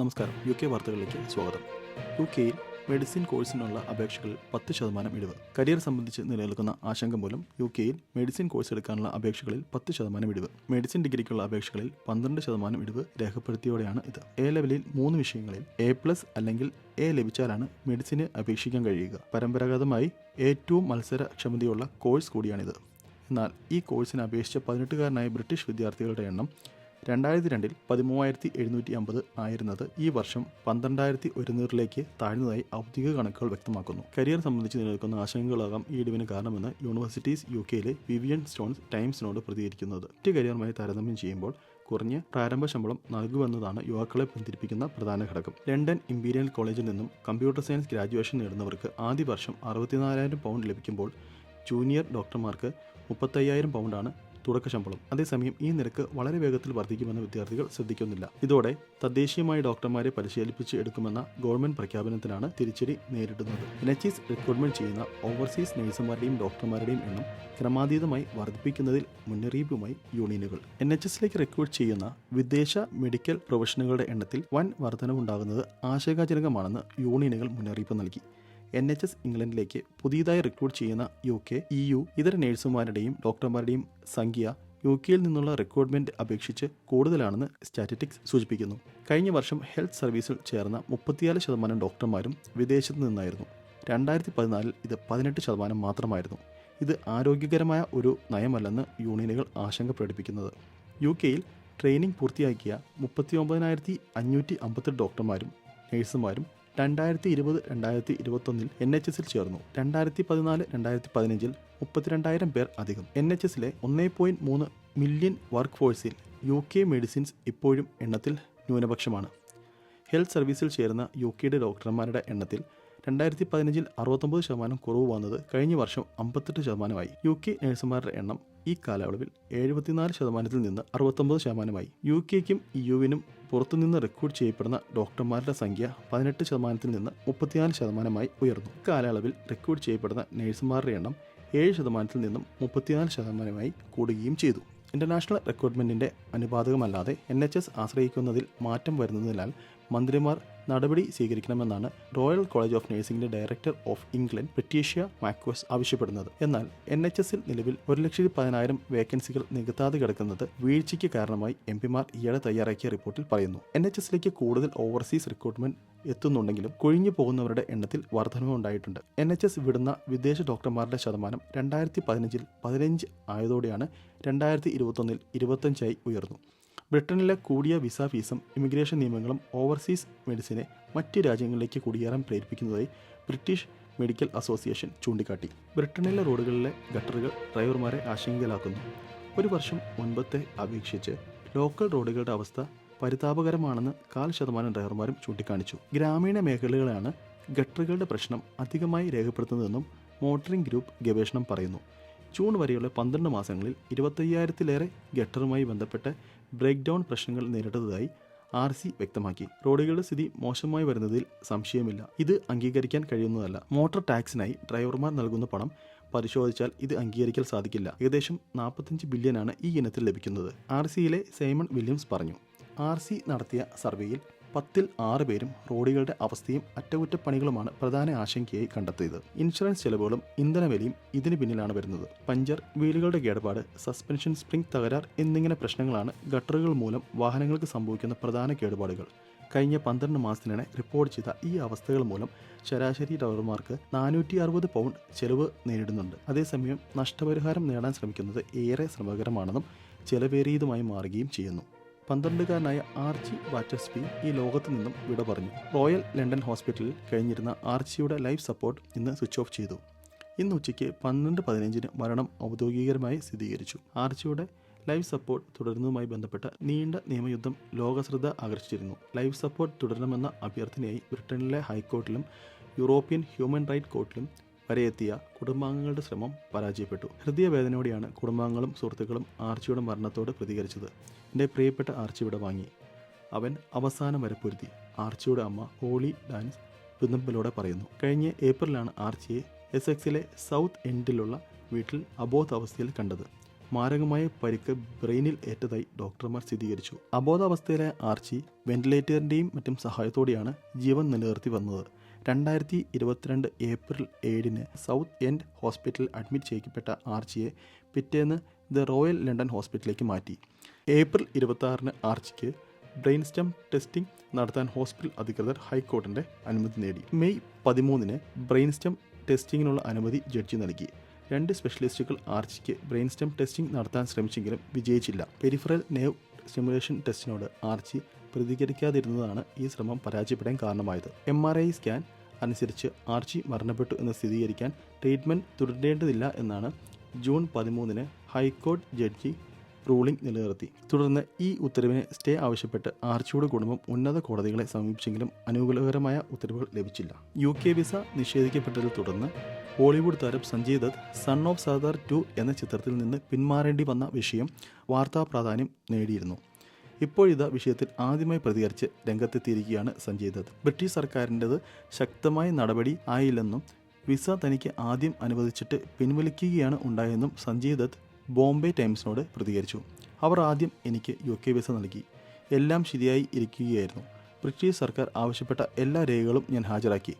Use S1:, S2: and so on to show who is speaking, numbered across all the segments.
S1: നമസ്കാരം. U K വാർത്തകളിലേക്ക് സ്വാഗതം. യു കെയിൽ മെഡിസിൻ കോഴ്സിനുള്ള അപേക്ഷകൾ പത്ത് ശതമാനം ഇടിവ്. കരിയർ സംബന്ധിച്ച് നിലനിൽക്കുന്ന ആശങ്ക മൂലം യു കെയിൽ മെഡിസിൻ കോഴ്സ് എടുക്കാനുള്ള അപേക്ഷകളിൽ പത്ത് ശതമാനം ഇടിവ്. മെഡിസിൻ ഡിഗ്രിക്കുള്ള അപേക്ഷകളിൽ പന്ത്രണ്ട് ശതമാനം ഇടിവ് രേഖപ്പെടുത്തിയോടെയാണ് ഇത്. എ ലെവലിൽ മൂന്ന് വിഷയങ്ങളിൽ എ പ്ലസ് അല്ലെങ്കിൽ എ ലഭിച്ചാലാണ് മെഡിസിന് അപേക്ഷിക്കാൻ കഴിയുക. പരമ്പരാഗതമായി ഏറ്റവും മത്സരക്ഷമതയുള്ള കോഴ്സ് കൂടിയാണിത്. എന്നാൽ ഈ കോഴ്സിന് അപേക്ഷിച്ച പതിനെട്ടുകാരനായ ബ്രിട്ടീഷ് വിദ്യാർത്ഥികളുടെ എണ്ണം രണ്ടായിരത്തി രണ്ടിൽ പതിമൂവായിരത്തി എഴുന്നൂറ്റി അമ്പത് ആയിരുന്നത് ഈ വർഷം പന്ത്രണ്ടായിരത്തി ഒരുന്നൂറിലേക്ക് താഴ്ന്നതായി ഔദ്യോഗിക കണക്കുകൾ വ്യക്തമാക്കുന്നു. കരിയർ സംബന്ധിച്ച് നിലനിൽക്കുന്ന ആശങ്കകളാകാം ഈ ഇടിവിന് കാരണമെന്ന് യൂണിവേഴ്സിറ്റീസ് യു കെയിലെ വിവിയൻ സ്റ്റോൺസ് ടൈംസിനോട് പ്രതികരിക്കുന്നത്. മറ്റ് കരിയറുമായി താരതമ്യം ചെയ്യുമ്പോൾ കുറഞ്ഞ പ്രാരംഭ ശമ്പളം നൽകുമെന്നതാണ് യുവാക്കളെ പിന്തിരിപ്പിക്കുന്ന പ്രധാന ഘടകം. ലണ്ടൻ ഇംപീരിയൽ കോളേജിൽ നിന്നും കമ്പ്യൂട്ടർ സയൻസ് ഗ്രാജുവേഷൻ നേടുന്നവർക്ക് ആദ്യ വർഷം അറുപത്തിനാലായിരം പൗണ്ട് ലഭിക്കുമ്പോൾ ജൂനിയർ ഡോക്ടർമാർക്ക് മുപ്പത്തയ്യായിരം പൗണ്ടാണ് തുടക്ക ശമ്പളം അതേസമയം ഈ നിരക്ക് വളരെ വേഗത്തിൽ വർദ്ധിക്കുമെന്ന് വിദ്യാർത്ഥികൾ ശ്രദ്ധിക്കുന്നില്ല. ഇതോടെ തദ്ദേശീയമായി ഡോക്ടർമാരെ പരിശീലിപ്പിച്ച് എടുക്കുമെന്ന ഗവൺമെന്റ് പ്രഖ്യാപനത്തിനാണ് തിരിച്ചടി നേരിടുന്നത്. എൻ റിക്രൂട്ട്മെന്റ് ചെയ്യുന്ന ഓവർസീസ് നഴ്സുമാരുടെയും ഡോക്ടർമാരുടെയും എണ്ണം ക്രമാതീതമായി വർദ്ധിപ്പിക്കുന്നതിൽ മുന്നറിയിപ്പുമായി യൂണിയനുകൾ. എൻ എച്ച് എസിലേക്ക് റിക്രൂട്ട് ചെയ്യുന്ന വിദേശ മെഡിക്കൽ പ്രൊഫഷണലുകളുടെ എണ്ണത്തിൽ വൻ വർധനവുണ്ടാകുന്നത് ആശങ്കാജനകമാണെന്ന് യൂണിയനുകൾ മുന്നറിയിപ്പ് നൽകി. എൻ എച്ച് എസ് ഇംഗ്ലണ്ടിലേക്ക് പുതിയതായി റിക്രൂട്ട് ചെയ്യുന്ന യു കെ ഇ യു ഇതര നഴ്സുമാരുടെയും ഡോക്ടർമാരുടെയും സംഖ്യ യു കെയിൽ നിന്നുള്ള റിക്രൂട്ട്മെന്റ് അപേക്ഷിച്ച് കൂടുതലാണെന്ന് സ്റ്റാറ്റിസ്റ്റിക്സ് സൂചിപ്പിക്കുന്നു. കഴിഞ്ഞ വർഷം ഹെൽത്ത് സർവീസിൽ ചേർന്ന മുപ്പത്തിയാൽ ശതമാനം ഡോക്ടർമാരും വിദേശത്ത് നിന്നായിരുന്നു. രണ്ടായിരത്തി പതിനാലിൽ ഇത് പതിനെട്ട് ശതമാനം മാത്രമായിരുന്നു. ഇത് ആരോഗ്യകരമായ ഒരു നയമല്ലെന്ന് യൂണിയനുകൾ ആശങ്ക പ്രകടിപ്പിക്കുന്നത്. യു കെയിൽ ട്രെയിനിങ് പൂർത്തിയാക്കിയ മുപ്പത്തി ഒമ്പതിനായിരത്തി അഞ്ഞൂറ്റി അമ്പത്തെട്ട് ഡോക്ടർമാരും നഴ്സുമാരും രണ്ടായിരത്തി ഇരുപത് രണ്ടായിരത്തി ഇരുപത്തൊന്നിൽ എൻ എച്ച് എസിൽ ചേർന്നു. രണ്ടായിരത്തി പതിനാല് രണ്ടായിരത്തി പതിനഞ്ചിൽ മുപ്പത്തിരണ്ടായിരം പേർ അധികം. എൻ എച്ച് എസിലെ ഒന്നേ പോയിന്റ് മൂന്ന് മില്യൺ വർക്ക് ഫോഴ്സിൽ യു കെ മെഡിസിൻസ് ഇപ്പോഴും എണ്ണത്തിൽ ന്യൂനപക്ഷമാണ്. ഹെൽത്ത് സർവീസിൽ ചേരുന്ന യു കെയുടെ ഡോക്ടർമാരുടെ എണ്ണത്തിൽ രണ്ടായിരത്തി പതിനഞ്ചിൽ അറുപത്തൊമ്പത് ശതമാനം കുറവ് വന്നത് കഴിഞ്ഞ വർഷം അമ്പത്തെട്ട് ശതമാനമായി. യു കെ നഴ്സുമാരുടെ എണ്ണം ഈ കാലയളവിൽ എഴുപത്തിനാല് ശതമാനത്തിൽ നിന്ന് അറുപത്തൊമ്പത് ശതമാനമായി. യു കെക്കും യുവിനും പുറത്തുനിന്ന് റിക്രൂട്ട് ചെയ്യപ്പെടുന്ന ഡോക്ടർമാരുടെ സംഖ്യ പതിനെട്ട് ശതമാനത്തിൽ നിന്ന് മുപ്പത്തിനാല് ശതമാനമായി ഉയർന്നു. കാലയളവിൽ റിക്രൂട്ട് ചെയ്യപ്പെടുന്ന നഴ്സുമാരുടെ എണ്ണം ഏഴ് ശതമാനത്തിൽ നിന്നും മുപ്പത്തിനാല് ശതമാനമായി കൂടുകയും ചെയ്തു. ഇന്റർനാഷണൽ റിക്രൂട്ട്മെന്റിന്റെ അനുപാതകമല്ലാതെ എൻ എച്ച് എസ് ആശ്രയിക്കുന്നതിൽ മാറ്റം വരുന്നതിനാൽ മന്ത്രിമാർ നടപടി സ്വീകരിക്കണമെന്നാണ് റോയൽ കോളേജ് ഓഫ് നഴ്സിംഗിന്റെ ഡയറക്ടർ ഓഫ് ഇംഗ്ലണ്ട് ബ്രിട്ടീഷ്യ മാക്വസ് ആവശ്യപ്പെടുന്നത്. എന്നാൽ എൻ എച്ച് എസിൽ നിലവിൽ ഒരു ലക്ഷത്തി പതിനായിരം വേക്കൻസികൾ നികത്താതെ കിടക്കുന്നത് വീഴ്ചയ്ക്ക് കാരണമായി എം പിമാർ ഈയിടെ തയ്യാറാക്കിയ റിപ്പോർട്ടിൽ പറയുന്നു. എൻ എച്ച് എസിലേക്ക് കൂടുതൽ ഓവർസീസ് റിക്രൂട്ട്മെന്റ് എത്തുന്നുണ്ടെങ്കിലും കൊഴിഞ്ഞു പോകുന്നവരുടെ എണ്ണത്തിൽ വർധനവ് ഉണ്ടായിട്ടുണ്ട്. എൻ എച്ച് എസ് വിടുന്ന വിദേശ ഡോക്ടർമാരുടെ ശതമാനം രണ്ടായിരത്തി പതിനഞ്ചിൽ പതിനഞ്ച് ആയതോടെയാണ് രണ്ടായിരത്തി ഇരുപത്തൊന്നിൽ ഇരുപത്തഞ്ചായി ഉയർന്നു. ബ്രിട്ടനിലെ കൂടിയ വിസ ഫീസും ഇമിഗ്രേഷൻ നിയമങ്ങളും ഓവർസീസ് മെഡിസിനെ മറ്റ് രാജ്യങ്ങളിലേക്ക് കുടിയേറാൻ പ്രേരിപ്പിക്കുന്നതായി ബ്രിട്ടീഷ് മെഡിക്കൽ അസോസിയേഷൻ ചൂണ്ടിക്കാട്ടി. ബ്രിട്ടനിലെ റോഡുകളിലെ ഗട്ടറുകൾ ഡ്രൈവർമാരെ ആശങ്കയിലാക്കുന്നു. ഒരു വർഷം മുൻപത്തെ അപേക്ഷിച്ച് ലോക്കൽ റോഡുകളുടെ അവസ്ഥ പരിതാപകരമാണെന്ന് കാൽ ശതമാനം ഡ്രൈവർമാരും ചൂണ്ടിക്കാണിച്ചു. ഗ്രാമീണ മേഖലകളാണ് ഗട്ടറുകളുടെ പ്രശ്നം അധികമായി രേഖപ്പെടുത്തുന്നതെന്നും മോട്ടറിംഗ് ഗ്രൂപ്പ് ഗവേഷണം പറയുന്നു. ജൂൺ വരെയുള്ള പന്ത്രണ്ട് മാസങ്ങളിൽ ഇരുപത്തയ്യായിരത്തിലേറെ ഗട്ടറുമായി ബന്ധപ്പെട്ട് ബ്രേക്ക് ഡൗൺ പ്രശ്നങ്ങൾ നേരിട്ടതായി ആർ സി വ്യക്തമാക്കി. റോഡുകളുടെ സ്ഥിതി മോശമായി വരുന്നതിൽ സംശയമില്ല. ഇത് അംഗീകരിക്കാൻ കഴിയുന്നതല്ല. മോട്ടോർ ടാക്സിനായി ഡ്രൈവർമാർ നൽകുന്ന പണം പരിശോധിച്ചാൽ ഇത് അംഗീകരിക്കാൻ സാധിക്കില്ല. ഏകദേശം നാൽപ്പത്തഞ്ച് ആണ് ഈ ഇനത്തിൽ ലഭിക്കുന്നത്. ആർ സിയിലെ സൈമൺ വില്യംസ് പറഞ്ഞു. ആർ സി നടത്തിയ സർവേയിൽ പത്തിൽ ആറ് പേരും റോഡുകളുടെ അവസ്ഥയും അറ്റകുറ്റപ്പണികളുമാണ് പ്രധാന ആശങ്കയായി കണ്ടെത്തിയത്. ഇൻഷുറൻസ് ചെലവുകളും ഇന്ധനവിലയും ഇതിന് പിന്നിലാണ് വരുന്നത്. പഞ്ചർ വീലുകളുടെ കേടുപാട് സസ്പെൻഷൻ സ്പ്രിംഗ് തകരാർ എന്നിങ്ങനെ പ്രശ്നങ്ങളാണ് ഗട്ടറുകൾ മൂലം വാഹനങ്ങൾക്ക് സംഭവിക്കുന്ന പ്രധാന കേടുപാടുകൾ. കഴിഞ്ഞ പന്ത്രണ്ട് മാസത്തിനിടെ റിപ്പോർട്ട് ചെയ്ത ഈ അവസ്ഥകൾ മൂലം ശരാശരി ഡ്രൈവർമാർക്ക് നാനൂറ്റി അറുപത് പൗണ്ട് ചെലവ് നേരിടുന്നുണ്ട്. അതേസമയം നഷ്ടപരിഹാരം നേടാൻ ശ്രമിക്കുന്നത് ഏറെ ശ്രമകരമാണെന്നും ചെലവേറിയതുമായി മാറുകയും ചെയ്യുന്നു. പന്ത്രണ്ടുകാരനായ ആർച്ചി ബാറ്റസ്പി ഈ ലോകത്തു നിന്നും വിട പറഞ്ഞു. റോയൽ ലണ്ടൻ ഹോസ്പിറ്റലിൽ കഴിഞ്ഞിരുന്ന ആർച്ചിയുടെ ലൈഫ് സപ്പോർട്ട് ഇന്ന് സ്വിച്ച് ഓഫ് ചെയ്തു. ഇന്ന് ഉച്ചയ്ക്ക് പന്ത്രണ്ട് പതിനഞ്ചിന് മരണം ഔദ്യോഗികരമായി സ്ഥിരീകരിച്ചു. ആർച്ചിയുടെ ലൈഫ് സപ്പോർട്ട് തുടരുന്നതുമായി ബന്ധപ്പെട്ട നീണ്ട നിയമയുദ്ധം ലോകശ്രദ്ധ ആകർഷിച്ചിരുന്നു. ലൈഫ് സപ്പോർട്ട് തുടരണമെന്ന അഭ്യർത്ഥനയായി ബ്രിട്ടനിലെ ഹൈക്കോർട്ടിലും യൂറോപ്യൻ ഹ്യൂമൻ റൈറ്റ് കോർട്ടിലും വരെ എത്തിയ കുടുംബാംഗങ്ങളുടെ ശ്രമം പരാജയപ്പെട്ടു. ഹൃദയവേദനയോടെയാണ് കുടുംബാംഗങ്ങളും സുഹൃത്തുക്കളും ആർച്ചിയുടെ മരണത്തോട് പ്രതികരിച്ചത്. എന്റെ പ്രിയപ്പെട്ട ആർച്ചി ഇവിടെ വാങ്ങി. അവൻ അവസാനം വരെ പൊരുതി. ആർച്ചിയുടെ അമ്മ ഹോളി ഡാൻസ് പിന്നമ്പലോടെ പറയുന്നു. കഴിഞ്ഞ ഏപ്രിലാണ് ആർച്ചിയെ എസ് എക്സിലെ സൗത്ത് എൻഡിലുള്ള വീട്ടിൽ അബോധാവസ്ഥയിൽ കണ്ടത്. മാരകമായ പരിക്ക് ബ്രെയിനിൽ ഏറ്റതായി ഡോക്ടർമാർ സ്ഥിരീകരിച്ചു. അബോധാവസ്ഥയിലെ ആർച്ചി വെന്റിലേറ്ററിന്റെയും മറ്റും സഹായത്തോടെയാണ് ജീവൻ നിലനിർത്തി വന്നത്. രണ്ടായിരത്തി ഇരുപത്തിരണ്ട് ഏപ്രിൽ ഏഴിന് സൗത്ത് എൻഡ് ഹോസ്പിറ്റലിൽ അഡ്മിറ്റ് ചെയ്യിക്കപ്പെട്ട ആർച്ചിയെ പിറ്റേന്ന് ദ റോയൽ ലണ്ടൻ ഹോസ്പിറ്റലിലേക്ക് മാറ്റി. ഏപ്രിൽ ഇരുപത്തി ആർച്ചിക്ക് ബ്രെയിൻ സ്റ്റെം ടെസ്റ്റിംഗ് നടത്താൻ ഹോസ്പിറ്റൽ അധികൃതർ ഹൈക്കോടതിന്റെ അനുമതി നേടി. മെയ് പതിമൂന്നിന് ബ്രെയിൻ സ്റ്റെം ടെസ്റ്റിങ്ങിനുള്ള അനുമതി ജഡ്ജി നൽകി. രണ്ട് സ്പെഷ്യലിസ്റ്റുകൾ ആർച്ചിക്ക് ബ്രെയിൻ സ്റ്റെം ടെസ്റ്റിംഗ് നടത്താൻ ശ്രമിച്ചെങ്കിലും വിജയിച്ചില്ല. പെരിഫറൽ നേവ് സിമുലേഷൻ ടെസ്റ്റിനോട് ആർച്ചി പ്രതികരിക്കാതിരുന്നതാണ് ഈ ശ്രമം പരാജയപ്പെടാൻ കാരണമായത്. എം ആർ ഐ സ്കാൻ അനുസരിച്ച് ആർച്ചി മരണപ്പെട്ടു എന്ന് സ്ഥിരീകരിക്കാൻ ട്രീറ്റ്മെന്റ് തുടരേണ്ടതില്ല എന്നാണ് ജൂൺ പതിമൂന്നിന് ഹൈക്കോടതി ജഡ്ജി റൂളിംഗ് നിലനിർത്തി. തുടർന്ന് ഈ ഉത്തരവിനെ സ്റ്റേ ആവശ്യപ്പെട്ട് ആർച്ചിയുടെ കുടുംബം ഉന്നത കോടതികളെ സമീപിച്ചെങ്കിലും അനുകൂലകരമായ ഉത്തരവുകൾ ലഭിച്ചില്ല. യു കെ വിസ നിഷേധിക്കപ്പെട്ടതിൽ തുടർന്ന് ബോളിവുഡ് താരം Sanjay Dutt son of Sardar two എന്ന ചിത്രത്തിൽ നിന്ന് പിന്മാറേണ്ടി വന്ന വിഷയം വാർത്താ പ്രാധാന്യം നേടിയിരുന്നു. ഇപ്പോഴിതാ വിഷയത്തിൽ ആദ്യമായി പ്രതികരിച്ച് രംഗത്തെത്തിയിരിക്കുകയാണ് സഞ്ജയ് ദത്ത്. ബ്രിട്ടീഷ് സർക്കാരിന്റെത് ശക്തമായ നടപടി ആയില്ലെന്നും വിസ തനിക്ക് ആദ്യം അനുവദിച്ചിട്ട് പിൻവലിക്കുകയാണ് ഉണ്ടായെന്നും സഞ്ജയ് ദത്ത് ബോംബെ ടൈംസിനോട് പ്രതികരിച്ചു. അവർ ആദ്യം എനിക്ക് യു കെ വിസ നൽകി. എല്ലാം ശരിയായി ഇരിക്കുകയായിരുന്നു. ബ്രിട്ടീഷ് സർക്കാർ ആവശ്യപ്പെട്ട എല്ലാ രേഖകളും ഞാൻ ഹാജരാക്കി.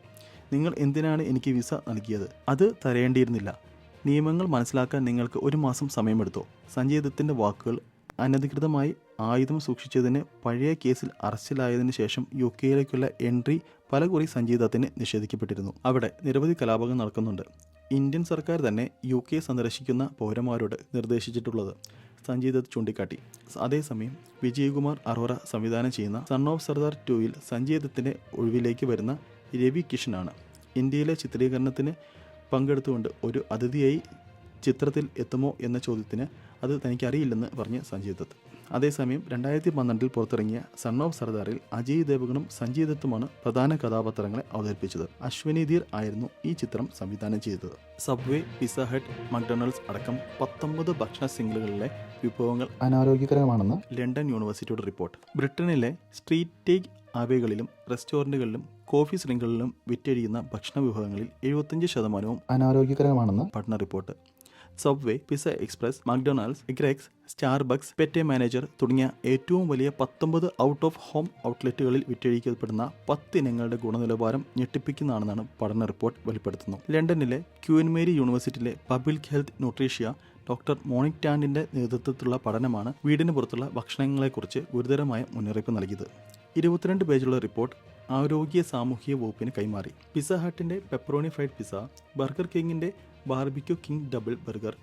S1: നിങ്ങൾ എന്തിനാണ് എനിക്ക് വിസ നൽകിയത്? അത് തരേണ്ടിയിരുന്നില്ല. നിയമങ്ങൾ മനസ്സിലാക്കാൻ നിങ്ങൾക്ക് ഒരു മാസം സമയമെടുത്തു. സഞ്ജയ് ദത്തിന്റെ വാക്കുകൾ അനധികൃതമായി ആയുധം സൂക്ഷിച്ചതിന് പഴയ കേസിൽ അറസ്റ്റിലായതിനു ശേഷം യു കെയിലേക്കുള്ള എൻട്രി പലകുറി സഞ്ജീതത്തിന് നിഷേധിക്കപ്പെട്ടിരുന്നു. അവിടെ നിരവധി കലാപങ്ങൾ നടക്കുന്നുണ്ട്. ഇന്ത്യൻ സർക്കാർ തന്നെ യു കെ സന്ദർശിക്കുന്ന പൗരന്മാരോട് നിർദ്ദേശിച്ചിട്ടുള്ളത്. സഞ്ജയ് ചൂണ്ടിക്കാട്ടി. അതേസമയം വിജയകുമാർ അറോറ സംവിധാനം ചെയ്യുന്ന സൺ ഓഫ് സർദാർ ടൂയിൽ സഞ്ജീദത്തിന്റെ ഒഴിവിലേക്ക് വരുന്ന രവി കിഷനാണ് ഇന്ത്യയിലെ ചിത്രീകരണത്തിന് പങ്കെടുത്തുകൊണ്ട് ഒരു അതിഥിയായി ചിത്രത്തിൽ എത്തുമോ എന്ന ചോദ്യത്തിന് അത് തനിക്കറിയില്ലെന്ന് പറഞ്ഞ് സഞ്ജയ് ദത്ത്. അതേസമയം രണ്ടായിരത്തി പന്ത്രണ്ടിൽ പുറത്തിറങ്ങിയ സൺ ഓഫ് സർദാറിൽ അജയ് ദേവഗണും സഞ്ജയ് ദത്തുമാണ് പ്രധാന കഥാപാത്രങ്ങളെ അവതരിപ്പിച്ചത്. അശ്വനി ധീർ ആയിരുന്നു ഈ ചിത്രം സംവിധാനം ചെയ്തത്. സബ്വേ പിസ ഹട്ട് മക്ഡൊണാൾഡ്സ് അടക്കം പത്തൊമ്പത് ഭക്ഷണ സിംഗിളുകളിലെ വിഭവങ്ങൾ അനാരോഗ്യകരമാണെന്ന് ലണ്ടൻ യൂണിവേഴ്സിറ്റിയുടെ റിപ്പോർട്ട്. ബ്രിട്ടനിലെ സ്ട്രീറ്റ് ടേക്ക് ആവേകളിലും റെസ്റ്റോറന്റുകളിലും കോഫി ശൃംഖലകളിലും വിറ്റഴിയുന്ന ഭക്ഷണ വിഭവങ്ങളിൽ എഴുപത്തഞ്ച് ശതമാനവും അനാരോഗ്യകരമാണെന്ന് പഠന report. Subway Pizza Express McDonald's എഗ്രെക്സ് Starbucks Pret Manger തുടങ്ങിയ ഏറ്റവും വലിയ പത്തൊമ്പത് ഔട്ട് ഓഫ് ഹോം ഔട്ട്ലെറ്റുകളിൽ വിറ്റഴിക്കപ്പെടുന്ന പത്ത് ഇനങ്ങളുടെ ഗുണനിലവാരം ഞെട്ടിപ്പിക്കുന്നതാണെന്നാണ് പഠന റിപ്പോർട്ട് വെളിപ്പെടുത്തുന്നു ലണ്ടനിലെ ക്യൂൻ മേരി യൂണിവേഴ്സിറ്റിയിലെ public health nutrition doctor Monique ടാൻഡിന്റെ നേതൃത്വത്തിലുള്ള പഠനമാണ് വീടിന് പുറത്തുള്ള ഭക്ഷണങ്ങളെക്കുറിച്ച് ഗുരുതരമായ മുന്നറിയിപ്പ് നൽകിയത്. ഇരുപത്തിരണ്ട് പേജുള്ള റിപ്പോർട്ട് ആരോഗ്യ സാമൂഹിക വകുപ്പിന് കൈമാറി. പിസ ഹട്ടിന്റെ പെപ്പറോണി ഫ്രൈഡ് പിസ ബർഗർ കിങ്ങിന്റെ ബാർബിക്യൂ കിങ് ഡബിൾ ബർഗർ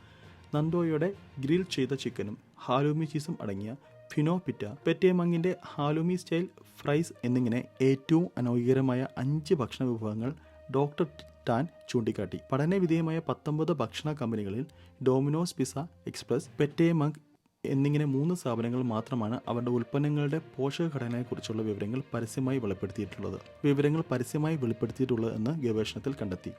S1: നന്ദോയുടെ ഗ്രിൽ ചെയ്ത ചിക്കനും ഹാലോമി ചീസും അടങ്ങിയ ഫിനോ പിറ്റ പെറ്റേമങ്ങിന്റെ ഹാലോമി സ്റ്റൈൽ ഫ്രൈസ് എന്നിങ്ങനെ ഏറ്റവും അനൗകികരമായ അഞ്ച് ഭക്ഷണ വിഭവങ്ങൾ ഡോക്ടർ ടാൻ ചൂണ്ടിക്കാട്ടി. പഠനവിധേയമായ പത്തൊമ്പത് ഭക്ഷണ കമ്പനികളിൽ ഡോമിനോസ് പിസ എക്സ്പ്രസ് പെറ്റേമങ് എന്നിങ്ങനെ മൂന്ന് സ്ഥാപനങ്ങൾ മാത്രമാണ് അവരുടെ ഉൽപ്പന്നങ്ങളുടെ പോഷകഘടനയെക്കുറിച്ചുള്ള വിവരങ്ങൾ പരസ്യമായി വെളിപ്പെടുത്തിയിട്ടുള്ളത്. വിവരങ്ങൾ പരസ്യമായി വെളിപ്പെടുത്തിയിട്ടുള്ളത് എന്ന് ഗവേഷണത്തിൽ കണ്ടെത്തി.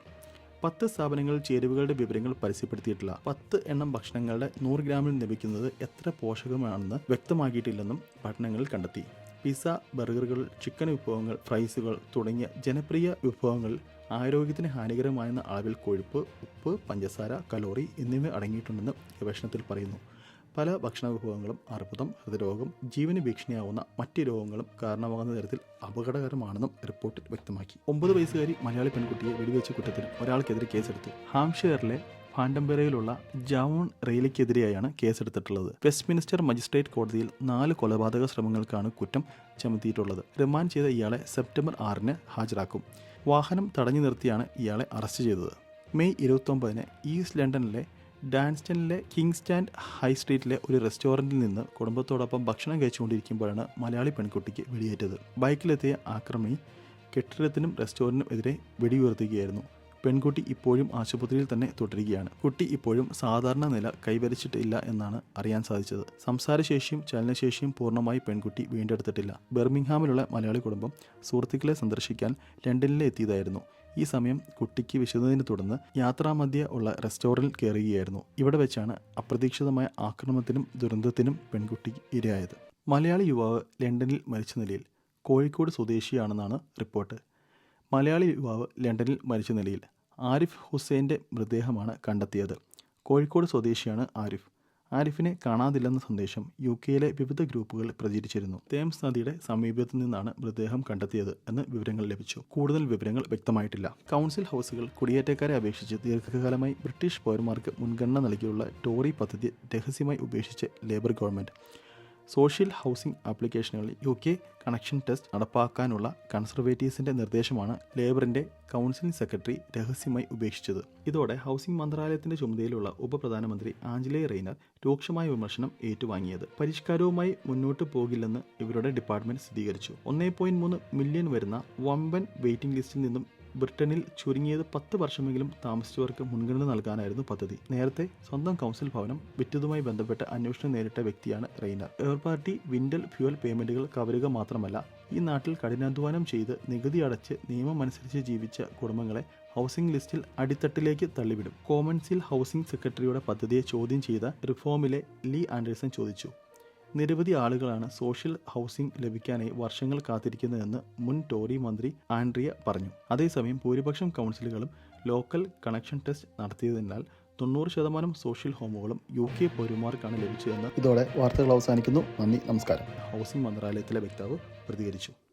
S1: പത്ത് സ്ഥാപനങ്ങളിൽ ചേരുവകളുടെ വിവരങ്ങൾ പരസ്യപ്പെടുത്തിയിട്ടില്ല പത്ത് എണ്ണം ഭക്ഷണങ്ങളുടെ നൂറ് ഗ്രാമിൽ ലഭിക്കുന്നത് എത്ര പോഷകമാണെന്ന് വ്യക്തമാക്കിയിട്ടില്ലെന്നും പഠനങ്ങളിൽ കണ്ടെത്തി. പിസ്സ ബർഗറുകൾ ചിക്കൻ വിഭവങ്ങൾ ഫ്രൈസുകൾ തുടങ്ങിയ ജനപ്രിയ വിഭവങ്ങൾ ആരോഗ്യത്തിന് ഹാനികരമായെന്ന അളവിൽ കൊഴുപ്പ് ഉപ്പ് പഞ്ചസാര കലോറി എന്നിവ അടങ്ങിയിട്ടുണ്ടെന്ന് ഗവേഷണത്തിൽ പറയുന്നു. പല ഭക്ഷണ വിഭവങ്ങളും അർബുദം ഹൃദ്രോഗം ജീവന് ഭീഷണിയാവുന്ന മറ്റ് രോഗങ്ങളും കാരണമാകുന്ന തരത്തിൽ അപകടകരമാണെന്നും റിപ്പോർട്ടിൽ വ്യക്തമാക്കി. ഒമ്പത് വയസ്സുകാരി മലയാളി പെൺകുട്ടിയെ വെടിവെച്ച കുറ്റത്തിന് ഒരാൾക്കെതിരെ കേസെടുത്തു. ഹാംഷെയറിലെ ഫാൻഡംബെറയിലുള്ള ജാവോൺ റെയിലിക്കെതിരെയാണ് കേസെടുത്തിട്ടുള്ളത്. വെസ്റ്റ്മിനിസ്റ്റർ മജിസ്ട്രേറ്റ് കോടതിയിൽ നാല് കൊലപാതക ശ്രമങ്ങൾക്കാണ് കുറ്റം ചുമത്തിയിട്ടുള്ളത്. റിമാൻഡ് ചെയ്ത ഇയാളെ സെപ്റ്റംബർ ആറിന് ഹാജരാക്കും. വാഹനം തടഞ്ഞു നിർത്തിയാണ് ഇയാളെ അറസ്റ്റ് ചെയ്തത്. മെയ് ഇരുപത്തൊമ്പതിന് ഈസ്റ്റ് ലണ്ടനിലെ ഡാൻസ്റ്റണിലെ കിങ് സ്റ്റാൻഡ് ഹൈ സ്ട്രീറ്റിലെ ഒരു റെസ്റ്റോറന്റിൽ നിന്ന് കുടുംബത്തോടൊപ്പം ഭക്ഷണം കഴിച്ചുകൊണ്ടിരിക്കുമ്പോഴാണ് മലയാളി പെൺകുട്ടിക്ക് വെടിയേറ്റത്. ബൈക്കിലെത്തിയ ആക്രമി കെട്ടിടത്തിനും റെസ്റ്റോറന്റിനും എതിരെ വെടിയുയർത്തുകയായിരുന്നു. പെൺകുട്ടി ഇപ്പോഴും ആശുപത്രിയിൽ തന്നെ തുടരുകയാണ്. കുട്ടി ഇപ്പോഴും സാധാരണ നില കൈവരിച്ചിട്ടില്ല എന്നാണ് അറിയാൻ സാധിച്ചത്. സംസാരശേഷിയും ചലനശേഷിയും പൂർണമായി പെൺകുട്ടി വീണ്ടെടുത്തിട്ടില്ല. ബെർമിംഗ്ഹാമിലുള്ള മലയാളി കുടുംബം സുഹൃത്തുക്കളെ സന്ദർശിക്കാൻ ലണ്ടനിലെ എത്തിയതായിരുന്നു ഈ സമയം കുട്ടിക്ക് വിശന്നതിനെ തുടർന്ന് യാത്രാമധ്യ ഉള്ള റെസ്റ്റോറന്റിൽ കയറുകയായിരുന്നു. ഇവിടെ വെച്ചാണ് അപ്രതീക്ഷിതമായ ആക്രമണത്തിനും ദുരന്തത്തിനും പെൺകുട്ടി ഇരയായത്. മലയാളി യുവാവ് ലണ്ടനിൽ മരിച്ച നിലയിൽ കോഴിക്കോട് സ്വദേശിയാണെന്നാണ് റിപ്പോർട്ട്. മലയാളി യുവാവ് ലണ്ടനിൽ മരിച്ച നിലയിൽ ആരിഫ് ഹുസൈന്റെ മൃതദേഹമാണ് കണ്ടെത്തിയത്. കോഴിക്കോട് സ്വദേശിയാണ് ആരിഫ്. ആരിഫിനെ കാണാതില്ലെന്ന സന്ദേശം യു കെയിലെ വിവിധ ഗ്രൂപ്പുകൾ പ്രചരിച്ചിരുന്നു. തേംസ് നദിയുടെ സമീപത്തു നിന്നാണ് മൃതദേഹം കണ്ടെത്തിയത് എന്ന് വിവരങ്ങൾ ലഭിച്ചു. കൂടുതൽ വിവരങ്ങൾ വ്യക്തമായിട്ടില്ല. കൗൺസിൽ ഹൗസുകൾ കുടിയേറ്റക്കാരെ അപേക്ഷിച്ച് ദീർഘകാലമായി ബ്രിട്ടീഷ് പൗരന്മാർക്ക് മുൻഗണന നൽകിയുള്ള ടോറി പദ്ധതി രഹസ്യമായി ഉപേക്ഷിച്ച് ലേബർ ഗവൺമെന്റ് സോഷ്യൽ ഹൗസിംഗ് ആപ്ലിക്കേഷനുകളിൽ യു കെ കണക്ഷൻ ടെസ്റ്റ് നടപ്പാക്കാനുള്ള കൺസർവേറ്റീവ്സിന്റെ നിർദ്ദേശമാണ് ലേബറിന്റെ കൗൺസിലിംഗ് സെക്രട്ടറി രഹസ്യമായി ഉപേക്ഷിച്ചത്. ഇതോടെ ഹൗസിംഗ് മന്ത്രാലയത്തിന്റെ ചുമതലയിലുള്ള ഉപപ്രധാനമന്ത്രി ആഞ്ചലെ റെയ്നർ രൂക്ഷമായ വിമർശനം ഏറ്റുവാങ്ങിയത്. പരിഷ്കാരവുമായി മുന്നോട്ട് പോകില്ലെന്ന് ഇവരുടെ ഡിപ്പാർട്ട്മെന്റ് സ്ഥിരീകരിച്ചു. ഒന്നേ മില്യൺ വരുന്ന വമ്പൻ വെയിറ്റിംഗ് ലിസ്റ്റിൽ നിന്നും ബ്രിട്ടനിൽ ചുരുങ്ങിയത് പത്ത് വർഷമെങ്കിലും താമസിച്ചവർക്ക് മുൻഗണന നൽകാനായിരുന്നു പദ്ധതി. നേരത്തെ സ്വന്തം കൗൺസിൽ ഭവനം വിറ്റതുമായി ബന്ധപ്പെട്ട് അന്വേഷണം നേരിട്ട വ്യക്തിയാണ് Rayner. Air party winter fuel പേയ്മെന്റുകൾ കവരുക മാത്രമല്ല ഈ നാട്ടിൽ കഠിനാധ്വാനം ചെയ്ത് നികുതി അടച്ച് നിയമം അനുസരിച്ച് ജീവിച്ച കുടുംബങ്ങളെ ഹൗസിംഗ് ലിസ്റ്റിൽ അടിത്തട്ടിലേക്ക് തള്ളിവിടും. കോമൺസിൽ ഹൗസിംഗ് സെക്രട്ടറിയുടെ പദ്ധതിയെ ചോദ്യം ചെയ്ത റിഫോമിലെ ലീ ആൻഡേഴ്സൺ ചോദിച്ചു നിരവധി ആളുകളാണ് സോഷ്യൽ ഹൗസിംഗ് ലഭിക്കാനായി വർഷങ്ങൾ കാത്തിരിക്കുന്നതെന്ന് മുൻ ടോറി മന്ത്രി ആൻഡ്രിയ പറഞ്ഞു. അതേസമയം ഭൂരിപക്ഷം കൗൺസിലുകളും ലോക്കൽ കണക്ഷൻ ടെസ്റ്റ് നടത്തിയതിനാൽ തൊണ്ണൂറ് ശതമാനം സോഷ്യൽ ഹോമുകളും യു കെ പൗരന്മാർക്കാണ് ലഭിച്ചതെന്ന് ഇതോടെ വാർത്തകൾ അവസാനിക്കുന്നു. നന്ദി നമസ്കാരം. ഹൗസിംഗ് മന്ത്രാലയത്തിലെ വക്താവ് പ്രതികരിച്ചു.